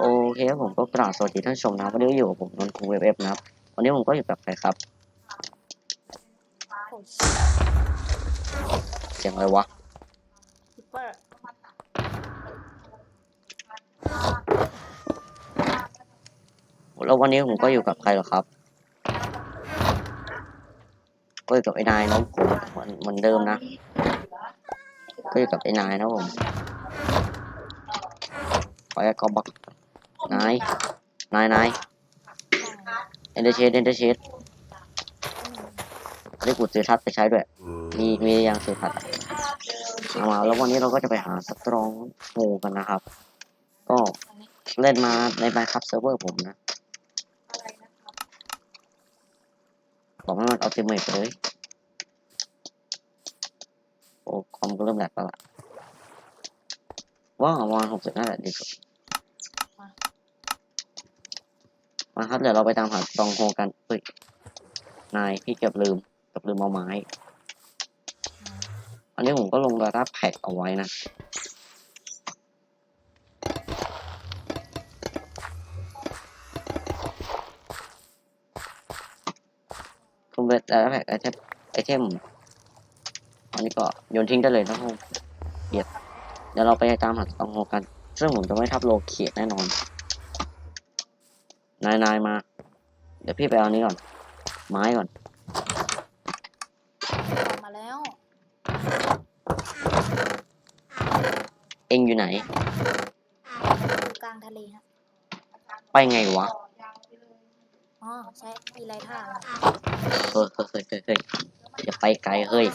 โอเคครับผมก็กราบสวัสดีท่านชมนะวันนี้อยู่กับผมนนท์คูเวฟเอฟนะครับ วันนี้ผมก็อยู่กับใครครับเสียงอะไรวะแล้ววันนี้ผมก็อยู่กับใครเหรอครับ ก็อยู่กับไอ้นายน้องผมเหมือนเดิมนะ ก็อยู่กับไอ้นายนะผมขอแค่กอบัก นาย นายนายเอนเดอร์เชดเอนเดอร์เชดได้กูซื้อทัดไปใช้ด้วย มีมีอยังซื้อทัดเอามาแล้ววันนี้เราก็จะไปหาสตรองโฮกันนะครับ ก็เล่นมาในไมครับเซิร์ฟเวอร์ผมนะบอกให้มันเอาเต็มเมจไปเลย โอ้คอมก็เริ่มแหลกแล้วล่ะว่างประมาณหกสิบห้าแหละดีสุด มาครับเดี๋ยวเราไปตามหาตองโฮกันเฮ้ยนายพี่เกือบลืมเกือบลืมเอาไม้ อันนี้ผมก็ลงดาต้าแพ็กเอาไว้นะคุณเวทดาต้าแพ็กไอเทมไอเทมอันนี้ก็โยนทิ้งได้เลยนะผมเบียเดี๋ยวเราไปตามหาตองโฮกัน ซึ่งผมจะไม่ทับโลเขียดแน่นอน นายนายมา เดี๋ยวพี่ไปเอานี้ก่อน ไม้ก่อนออกมาแล้ว เองอยู่ไหน อยู่กลางทะเลฮะไปไงวะ อ๋อใช้อีไลท่าเฮ้ยเฮ้ยเฮ้ยเฮ้ยเฮ้ยอย่าไปไกลเฮ้ย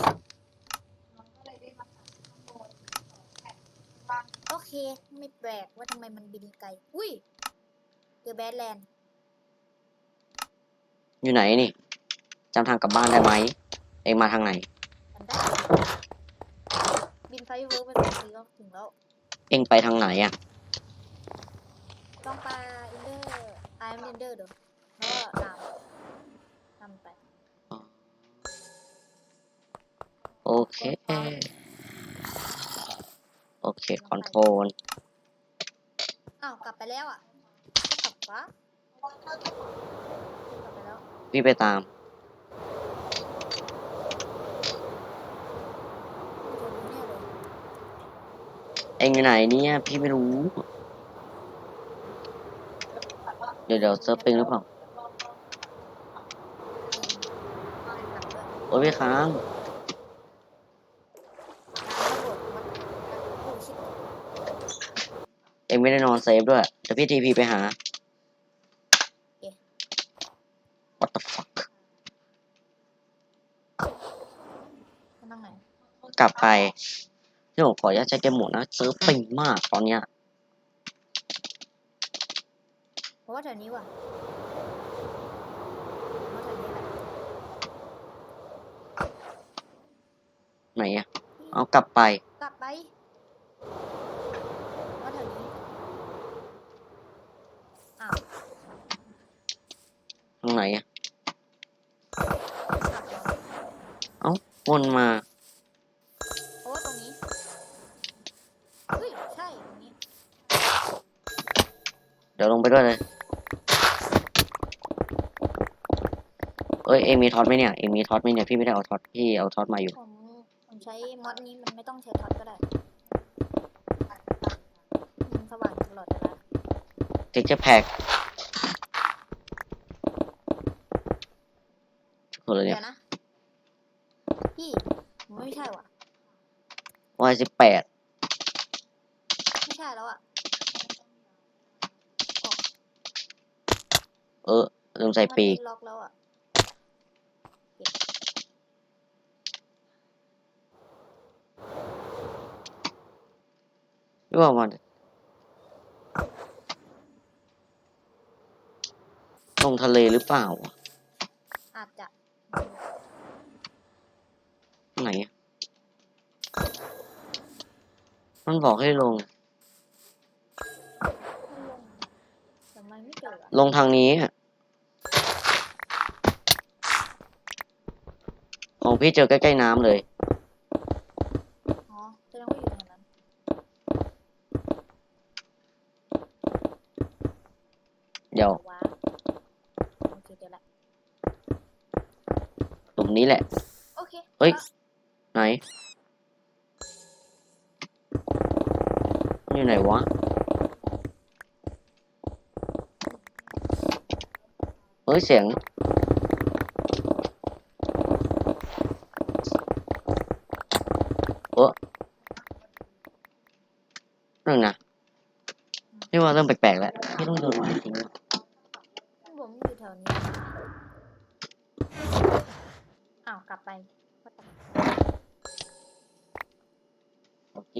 โอเค ไม่แปลกว่าทำไมมันบินไกล อุ้ยเดอะแบดแลนด์ อยู่ไหนนี่จำทางกลับบ้านได้ไหม เองมาทางไหน มันได้บินไฟเวิร์กไปสองทีก็ถึงแล้ว เองไปทางไหนอะ ต้องปลาอินเดอร์ไอเอ็มอินเดอร์เดี๋ยวแล้วก็ตามตามไปโอเค โอเค คอนโทรล อ้าวกลับไปแล้วอะกลับวะกลับไปแล้ วพี่ไปตาม เองอยู่ไหนเนี่ย พี่ไม่รู้ เดี๋ยวเดี๋ยวเซิร์ฟปิงหรือเปล่า โอ้ยพี่ค้างเองไม่ได้นอนเซฟด้วยเดี๋ยวพี่ทีพีไปหา what the fuck นั่งไหน ก ลับไปที่ผมขออนุญาตใช้เกมโหมดนะเซิร์ฟปิงมากตอนเนี้ยเพราะว่าแถวนี้ว่ะเพราะแถวนี้แหละไหนอะเอากลับไป กลับไปเพราะแถวนี้อ้าวทางไหนอะกลับแล้ววนมา โอ้ตรงนี้เฮ้ยใช่ตรงนี้ เดี๋ยวลง ไปด้วยเลยเอ้ยเองมีท็อตไหมเนี่ยเองมีท็อตไหมเนี่ยพี่ไม่ได้เอาท็อตพี่เอาท็อตมาอยู่ผมผมใช้มอดนี้มันไม่ต้องใช้ท็อตก็ได้มันสว่างตลอดเวลาเทคเจอร์แพ็กคนเลยเนี่เดี๋ยยวนะพี่ผมไม่ใช่ว่ะ วายสิบแปด ไม่ใช่แล้วอะ เออลืมใส่ปีก มันล็อกแล้วอะหรือว่ามันลงทะเลหรือเปล่าวะอาจจะไหนอะมันบอกให้ลงทำไมไม่เจออะลงทางนี้อะ ของพี่เจอใกล้ๆน้ำเลย อ๋อแสดงว่าอยู่ตรงนั้น เดี๋ยวว้าโอเคเดี๋ยวละตรงนี้แหละ โอเคเฮ้ยละไหน อยู่ไหนวะ เฮ้ย เสียง โอ้นั่นนะพี่ ว่าเริ่มแปลกๆแล้วพี่ต้องโดนหมาทิ้งแล้วผมอยู่แถวนี้ อ้าว กลับไปว่าแต่โอเค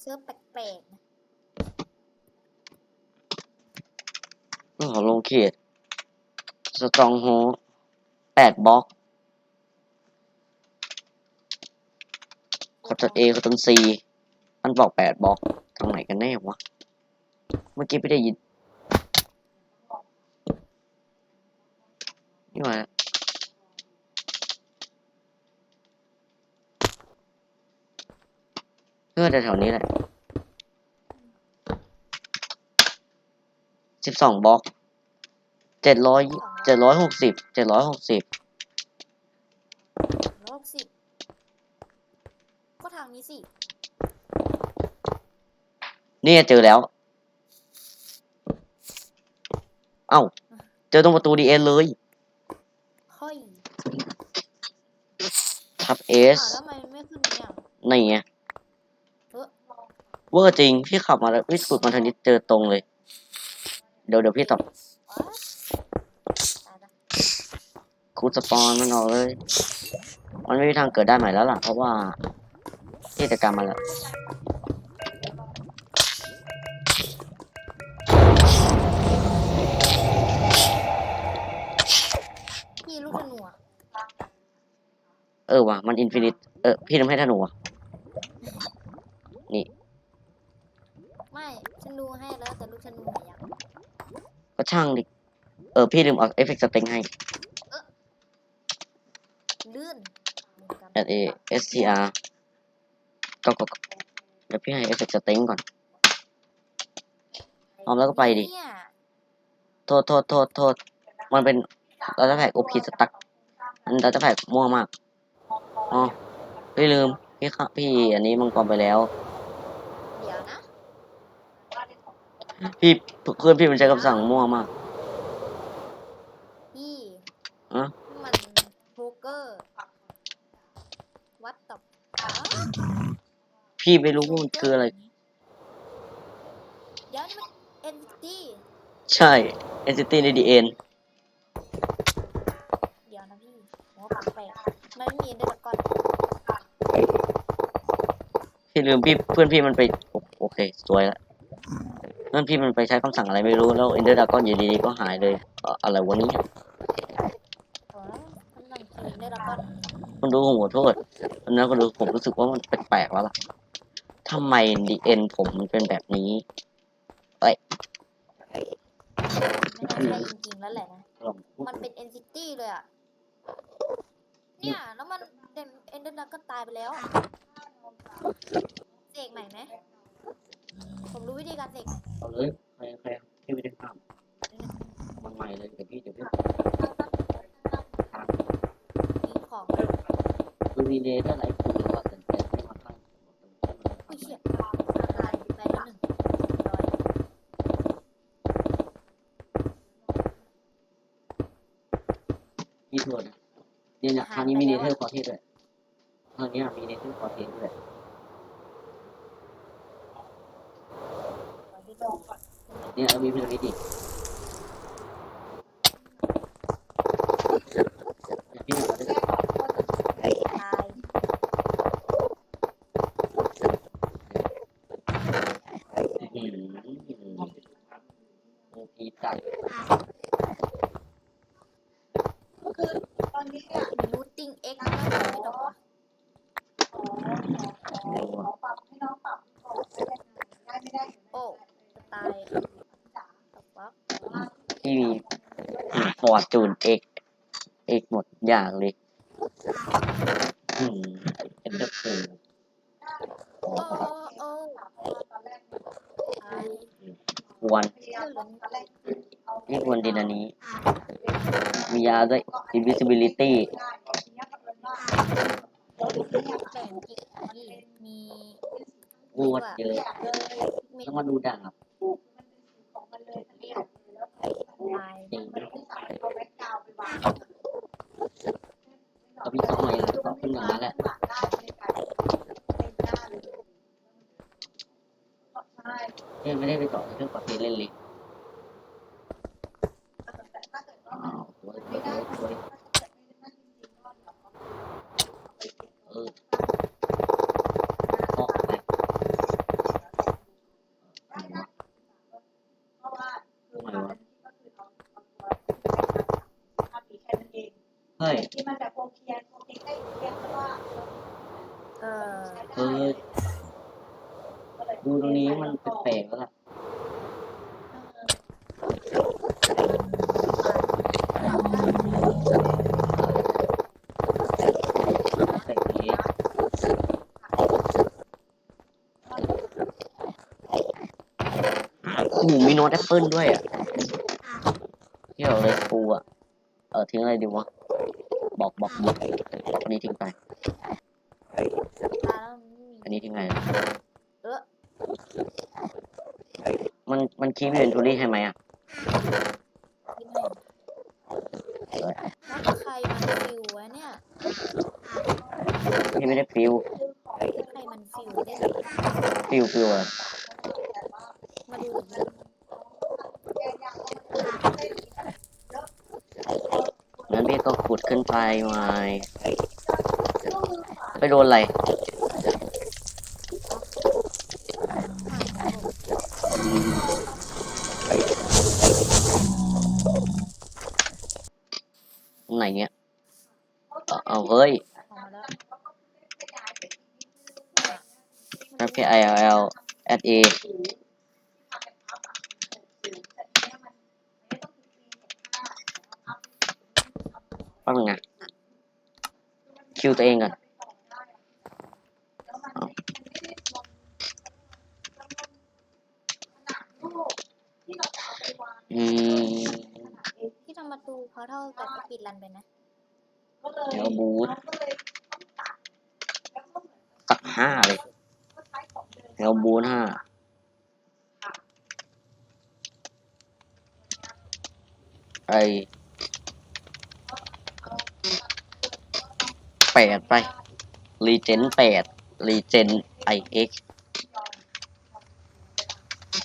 เซิร์ฟแปลกๆนะต้องขอลงเขตสตรองโฮแปดบล็อกคอตเอคอตนซีมันบอกแปดบล็อก ทางไหนกันแน่วะ เมื่อกี้ไม่ได้ยิน นี่ว่าเพื่อแถวนี้แหละสิบสองบล็อกเจ็ดร้อยเจ็ดร้อยหกสิบเจ็ดร้อยหกสิบโลกสิบก็ทางนี้สิ นี่เจอแล้ว เอ้า เจอตรงประตูดีเอ็นเลยเฮ้ยทับเอสอ้าวแล้วทำไมมันไม่ขึ้นเนี่ยนี่ไงเออเวอร์จริง พี่ขับมาแล้วพี่สุดมาทางนี้เจอตรงเลย เดี๋ยวเดี๋ยวพี่ตอบวะตายละคูดสปอนมันออกเลย มันไม่มีทางเกิดได้ใหม่แล้วล่ะ เพราะว่ากิจกรรมมาแล้ว เออว่ะมันอินฟินิต เออ พี่ทำให้ธนูอะ ไม่ฉันดูให้แล้วแต่ลูกธนูไหนยังก็ช่างดิ เออ พี่ลืมเอาเอฟเฟกต์สเต็งให้ ลื่นเหมือนกัน at a s t r ก็ก็ก็เดี๋ยวพี่ให้เอฟเฟกต์สเต็งก่อน เอาแล้วก็ไปดิ เนี่ยโทษโทษโทษโทษมันเป็นเราจะแผกโอพีสตักมันเราจะแผกมั่วมาก อ๋อพี่ลืม พี่ค่ะพี่อันนี้มังกรไปแล้ว เดี๋ยวนะพี่เพื่อนพี่มันใช้คำสั่งมั่วมาก พี่อะนี่มันโบรกเกอร์วัดตับพี่ไม่รู้ว่ามันคืออะไร เดี๋ยวนี่มันเอนตี้ใช่ entity ใน DN เดี๋ ยวนะพี่หัวแปลกๆมันไม่มีเดอร์ก่อนพี่ลืมพี่เพื่อนพี่มันไปโอโอเคสวยละเพื่อนพี่มันไปใช้คำสั่งอะไรไม่รู้แล้ว Ender Dragon อยู่ดีๆก็หายเลยเอ่ออะไรวะเนี่ยโอ้ยมันนั่งกินเดอร์ก่อนคนดูผมขอโทษตอนนั้นคนดูผมรู้สึกว่ามันแปลกๆแล้วล่ะทำไม DN ผมมันเป็นแบบนี้ ไม่น่าใช่จริงๆแล้วแหละนะ มันเป็นเอนซิตี้เลยอะ เนี่ย แล้วมันเดมเอนเดอร์ดักก็ตายไปแล้วเสกใหม่ไหมผมรู้วิธีการเสกใหม่เอาเลยใครใครพี่ไม่ได้ห้ามมันใหม่เลยเดี๋ยวพี่เดี๋ยวพี่มีของคือวีเดย์ถ้าไหนคุณหรือว่าแต่แต่ไม่มาข้าง อุ้ยเชี่ยตายไปแล้วหนึ่งร้อย พี่โทษนะ เนี่ยนะคราวนี้มีเนเธอร์คอร์เทสด้วยคราวนี้มีเนเธอร์คอร์เทสด้วยเนี่ยเอามีพีระมิดอีกพี่เอาได้ ตาย อืมโอเคจัด นูตติ้งเอ็กซ์น่าจะไม่ดอกวะ เร็วอะ โอ้จะตายตบปั๊บ พี่มีฟอร์จูนเอกเอกหมดอย่างเลยอืมเอ็นเดอร์เพลโอ้โอ้ตายควรเรื่องเหลืองไม่ควรดินอันนี้ มียาด้วย invisibility แบ่งจิกนี่มีพูดเยอะมีต้องมาดูดาบ ลาย จริงเอาพี่ต้องมาเองก็ขึ้นมาแล้วแหละเอ้ยไม่ได้ไปต่อเครื่องปรับเปลี่ยนเล่นเลยอ้าวสวยสวยสวยสวยเออออกไปเฮ้ย ที่มันแบบโอเคียนโอเคียนใกล้เคียนเพราะว่า เออ เออดูตรงนี้มันแปลกๆแล้วล่ะแปลกดีโอ้โหมีโน้ต แอปเปิลด้วยอะเที่ยวเลยปูอะ เออทิ้งอะไรดีวะ บอกบอกบอกอันนี้ทิ้งไปตาแล้วมันไม่มีอันนี้ทิ้งไงเออมันมันคีบเวนทูรี่ให้ไหมอะที่ไม่แล้วใครมันฟิววะเนี่ยพี่ไม่ได้ฟิว ใครมันฟิวได้ฟิวฟิวอะ มาดูดิ งั้นพี่ก็ขุดขึ้น ไปไม้ไปโดนอะไรตรงไหนเนี่ยเอาเอาเฮ้ยออกมาแล้วรับแค่ I L L at A แป๊บนึงนะ คิวตัวเองก่อนเอาอืมที่ทำประตูเขาเท่ากับสปีดรันไปนะเดี๋ยวบูทสักห้าเลยเดี๋ยวบูทห้าไอ แปดไป รีเจนแปดรีเจนไอเอ็ก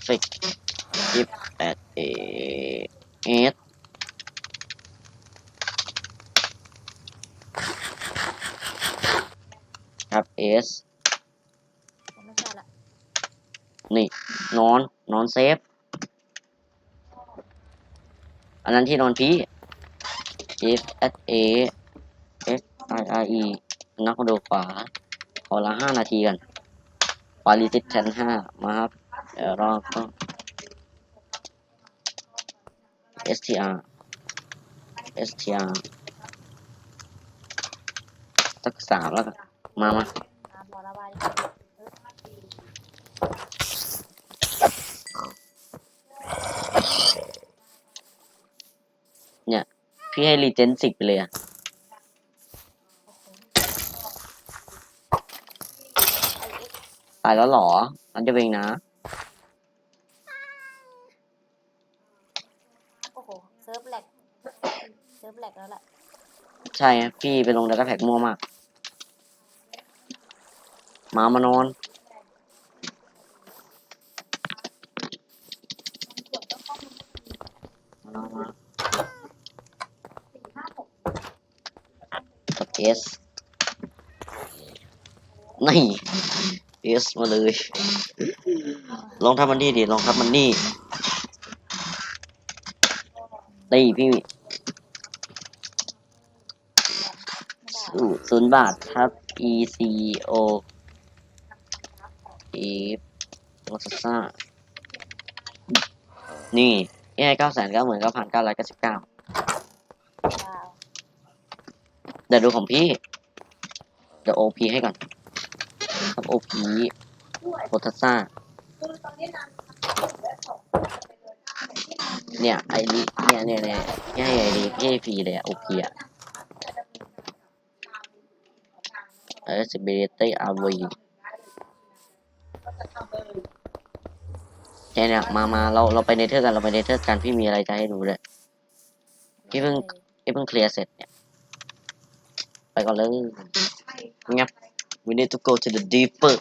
ฟิกยิบแปดเอเอสครับเอสผมไม่ใช่ละนี่ นอน นอนเซฟ อันนั้นที่นอนพี่ F S A F I R E นักคอนโดขวา ขอละห้านาทีกันปาริจิตชั้นห้ามาครับ เดี๋ยวเราก็ S T R S T R สักสามแล้วกันมามาอ่าบอระบายพี่ให้รีเจนสิบไปเลยอะ ไอเอ็ก ตายแล้วเหรออันจะเองนะ โอ้โห เซิร์ฟแหลก เซิร์ฟแหลกแล้วแหละใช่ครับพี่ไปลงดัตต้าแพ็กมั่วมากมามานอน มานอนมากับเอสนี่ เอสมาเลย ลองทำมันนี่ดิ ลองทำมันนี่ตีพี่ไม่ได้ศูนย์บาทครับ E C O E โมซซ่านี่นี่ให้เก้าแสนเก้าหมื่นเก้าพันเก้าร้อยเก้าสิบเก้าว้าวเดี๋ยวดูของพี่ เดี๋ยว OP ให้ก่อน ครับโพทัสซ่าคือตอนนี้นางทำและสองเนี่ยไอดีเนี่ยเนี่ยเนี่ยพี่ให้ไอดีพี่ให้ฟรีเลยอะโอเคอะ accessibility RV แค่เนี่ยมามาเราเราไปเนเธอร์กันเราไปเนเธอร์กันพี่มีอะไรจะให้ดูเลยพี่เพิ่งพี่เพิ่งเคลียร์เสร็จเนี่ยไปก่อนเลยงับ we need to go to the deeper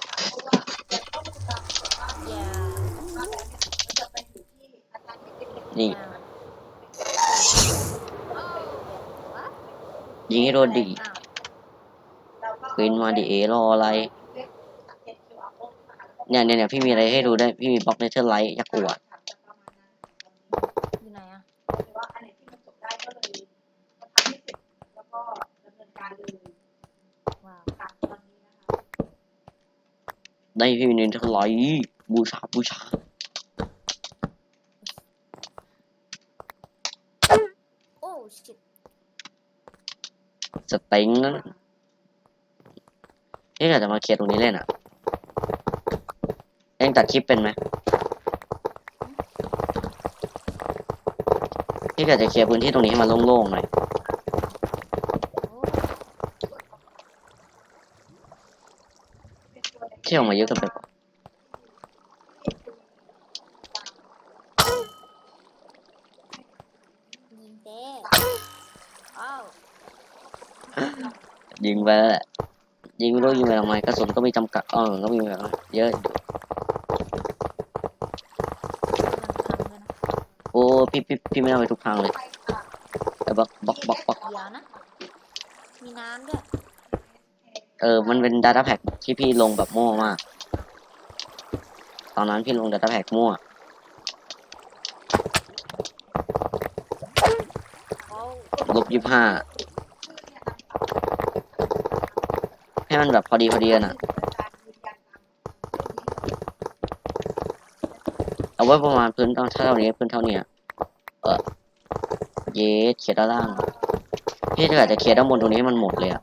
อย่านี่อ้าววะยิงให้โดนดีอ้าวควินมาดิเอรออะไรเนี่ยเนี่ยเนี่ยพี่มีอะไรให้ดูได้ พี่มีบล็อกเนเธอร์ไลท์ยักษ์อวด อยู่ไหนอะ ว่าอันไหนที่มันจบได้ก็เลยทำให้เสร็จแล้วก็ดำเนินการเลย ว้าว ค่ะตอนนี้นะคะ ได้พี่มีเนเธอร์ไลท์บูชาบูชาโอ้ชิตสเต็งนั่นพี่อยากจะมาเคลียร์ตรงนี้เล่นอะเองตัดคลิปเป็นไหมพี่อยากจะเคลียร์พื้นที่ตรงนี้ให้มันโล่งๆหน่อย โอ้ เที่ยวมาเยอะเกันไปปะยิงเต้อ้าวยิงไปแล้วแหละยิงไม่รู้ยิงไปทำไมกระสุนก็มีจำกัดอ๋อก็มีแบบเยอะอยู่มันทำเลยนะโอ้พี่พี่พี่ไม่เอาไปทุกทางเลยแต่บล็อกบล็อกบล็อกบล็อกเดี๋ยวนะ มีน้ำด้วย เออ มันเป็น Data Pack ที่พี่ลงแบบมั่วมาก ตอนนั้นพี่ลง Data Pack มั่ว ลบยี่ห้า ให้มันแบบพอดีพอดีกันอะเอาไว้ประมาณพื้นเท่านี้พื้นเท่านี้เออเยสเขียนด้านล่างพี่ถ้ากจะเคลียร์ด้านบนตรงนี้มันหมดเลยอะ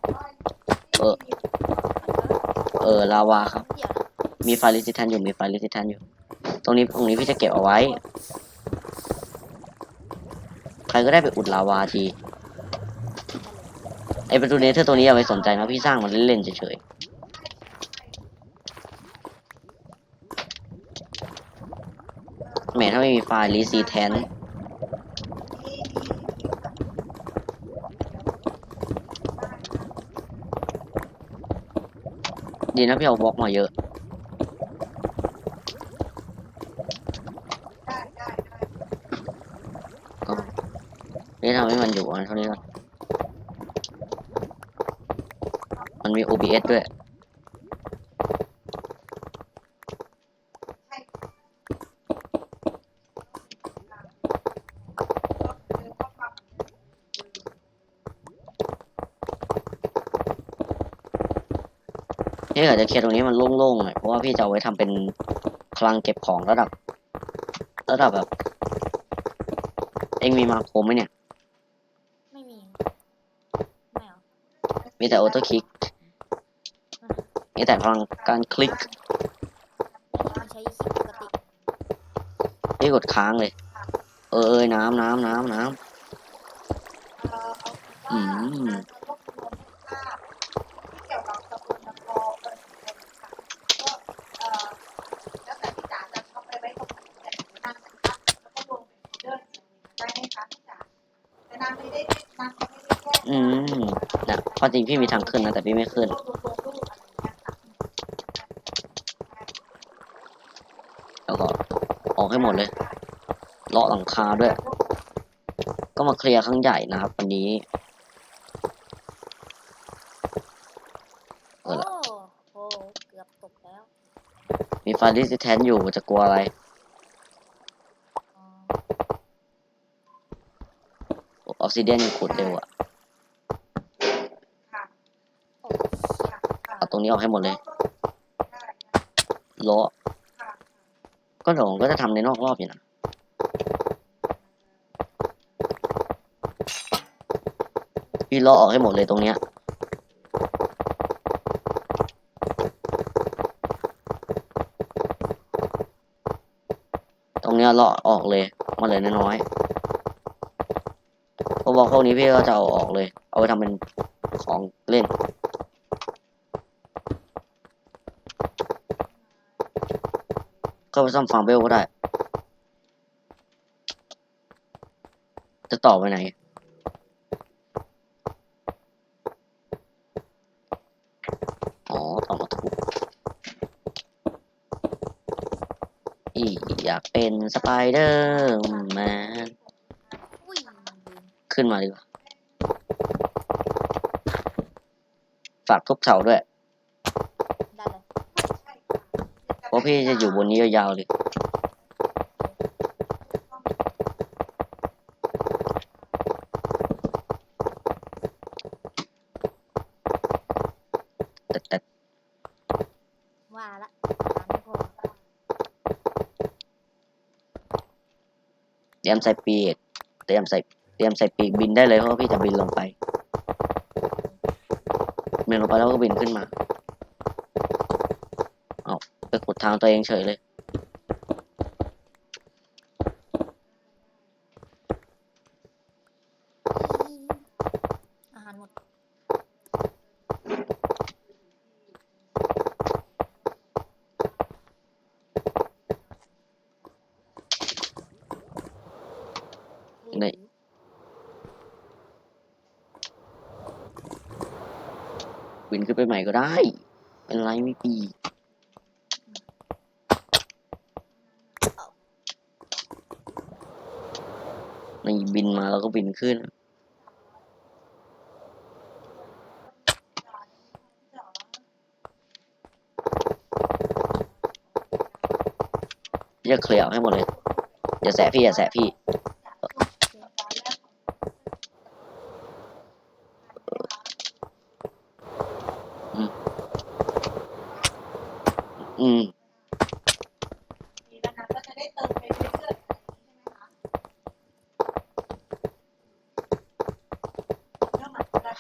เออ เออลาวาครับ มีไฟลิซิทันอยู่มีไฟลิซิทันอยู่ ตรงนี้ตรงนี้พี่จะเก็บเอาไว้ ใครก็ได้ไปอุดลาวาทีไอประตูเนเธอร์ตัวนี้อย่าไปสนใจนะพี่สร้างมันเล่นๆเฉยๆแหมถ้าไม่มีไฟลิซิแทน ดีนะพี่เอาบล็อกมาเยอะ ก็นี่ทำให้มันอยู่อันเท่านี้ก่อนมันมี OBS ด้วย พี่อาจจะเคลียร์ตรงนี้มันโล่งๆหน่อยเพราะว่าพี่จะเอาไว้ทำเป็นคลังเก็บของระดับ ระดับแบบ เองมีมาโครไหมเนี่ย ไม่มี ไม่เอามีแต่ออโต้คลิกมีแต่พลังการคลิกมันใช้คลิปปกติพี่กดค้างเลย เออเอยน้ำน้ำน้ำน้ำอืม เกี่ยวกับสกุลนครเป็นค่ะก็เอ่อแล้วแต่พี่จ๋าจะเอาไปไว้ตรงไหนนั่งนะคะแล้วก็รวมเป็นเดินได้ไหมคะพี่จ๋าแต่นางไม่ได้นางไม่ได้แยก อืม นะเพราะจริงพี่มีทางขึ้นนะ แต่พี่ไม่ขึ้นรวมรวมรูปอะไรอย่างเงี้ยค่ะแล้วก็ออกให้หมดเลย เลาะหลังคาด้วย ก็มาเคลียร์ครั้งใหญ่นะครับ วันนี้เอโอ้อละโหเกือบตกแล้ว มีไฟดิสแทนอยู่จะกลัวอะไรอ๋อออกซิเดียนยังขุดเร็วอะ โอ้ชิต เอา ตรงนี้ออกให้หมดเลยเลาะก็เดี๋ยวผมก็จะทำในนอกรอบอยู่นะพี่เลาะออกให้หมดเลยตรงเนี้ยตรงเนี้ยเลาะออกเลยมาเลยน้อยๆพวกบล็อกพวกนี้พี่ก็จะเอาออกเลย เอาไปทำเป็นของเล่น ก็ไปซ่อมฟาร์มเบลก็ได้ จะต่อไปไหน อ๋อต่อมาถูกอีอยากเป็นสไปเดอร์แมนขึ้นมาดีกว่า ฝากทุบเสาด้วย ได้เลย เพี่จะอยู่บนนี้ยาวๆเลยแต่แต่ว่าละเตรียมใส่ปีกเตรียมใส่เตรียมใส่ปีกบินได้เลยเพราะพี่จะบินลงไปบินลงไปแล้วก็บินขึ้นมาไปขุด ทางตัวเองเฉยเลย อาหารหมด นี่ บินขึ้นไปใหม่ก็ได้ เป็นไรไม่ปีนี่บินมาแล้วก็ บินขึ้นพี่จะเคลียร์ให้หมดเลย อย่าแสะพี่ อย่าแสะพี่ อืม ดีแล้วนะก็จะได้เติมไปเรื่อยๆอะไรอย่างนี้ใช่ไหมคะเรื่องเหมือนกัน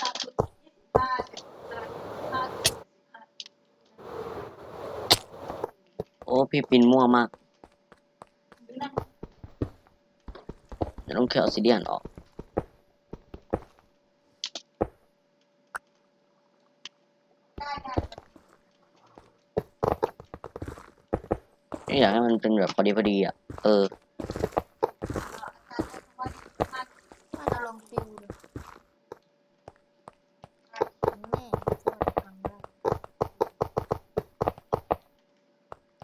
ตามจุดยี่สิบห้าเจ็ดสิบห้าสิบห้า โอ้ พี่ ปินมั่วมากเดี๋ยวต้องเคลียร์ออสซิเดียนออกได้ได้ไม่อยากให้มันเป็นแบบพอดีพอดีอะ เออ อาจารย์ใช้คำว่ายี่สิบห้า ว่าจะลองฟิวดูแน่จะทำได้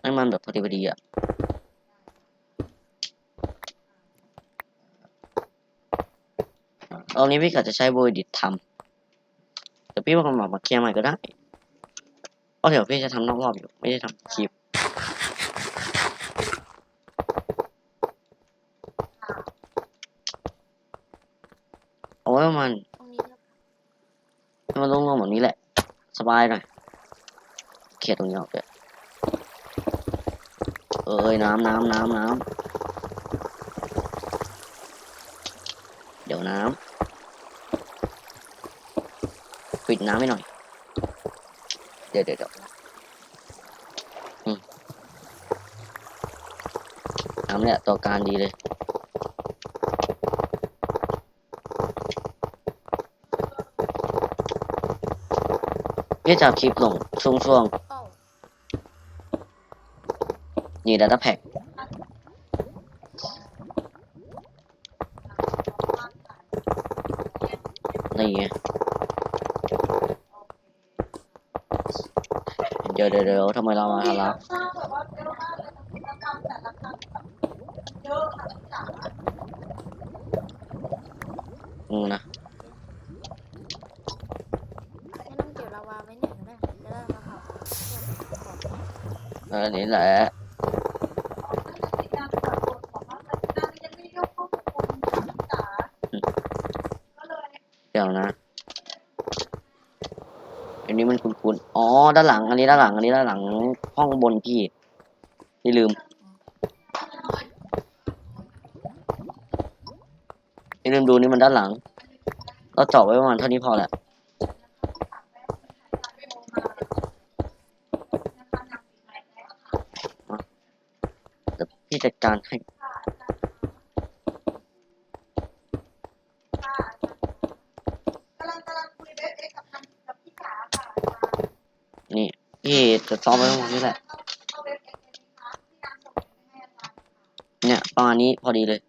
ให้มันแบบพอดีพอดีอะ ตอนนี้พี่กะจะใช้โบยดิตทำแต่พี่ว่ามามาเคลียร์ใหม่ก็ได้เพราะเดี๋ยวพี่จะทำนอกรอบอยู่ ไม่ได้ทำคลิปเอาไว้ประมาณตรงนี้แล้วให้มันโล่งๆแบบนี้แหละ สบายหน่อยเคลียตรงนี้ออกเลยเอ้ยน้ำน้ำน้ำน้ำเดี๋ยวน้ำ ปิดน้ำให้หน่อย เดี๋ยวเดี๋ยวเดี๋ยวอืมน้ำเนี่ยตัวการดีเลยพี่จะเอาคลิปลงช่วงช่วงโอ้ๆนี่ดัตต้าแพ็กนี่ไงเดี๋ยวเดี๋ยวทำไมเรามาทำละสร้างแบบว่าเยอะมากเลยกิจกรรมแต่ละครั้งแบบเยอะค่ะทุกอย่างอืมนะต้องเกี่ยวลาวาไหมเนี่ยนะจะได้มาเผาออนี่แหละเดี๋ยวนะ อันนี้มันคุ้นๆอ๋อ ด้านหลัง อันนี้ด้านหลัง อันนี้ด้านหลังห้องบนพี่พี่ลืมพี่ลืมดูนี่มันด้านหลัง เราเจาะไว้ประมาณเท่านี้พอแหละพี่จัดการให้ พี่จะซ้อมไว้ประมาณนี้แหละ เนี่ยประมาณนี้พอดีเลย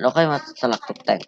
เราค่อยมาสลักตกแต่ง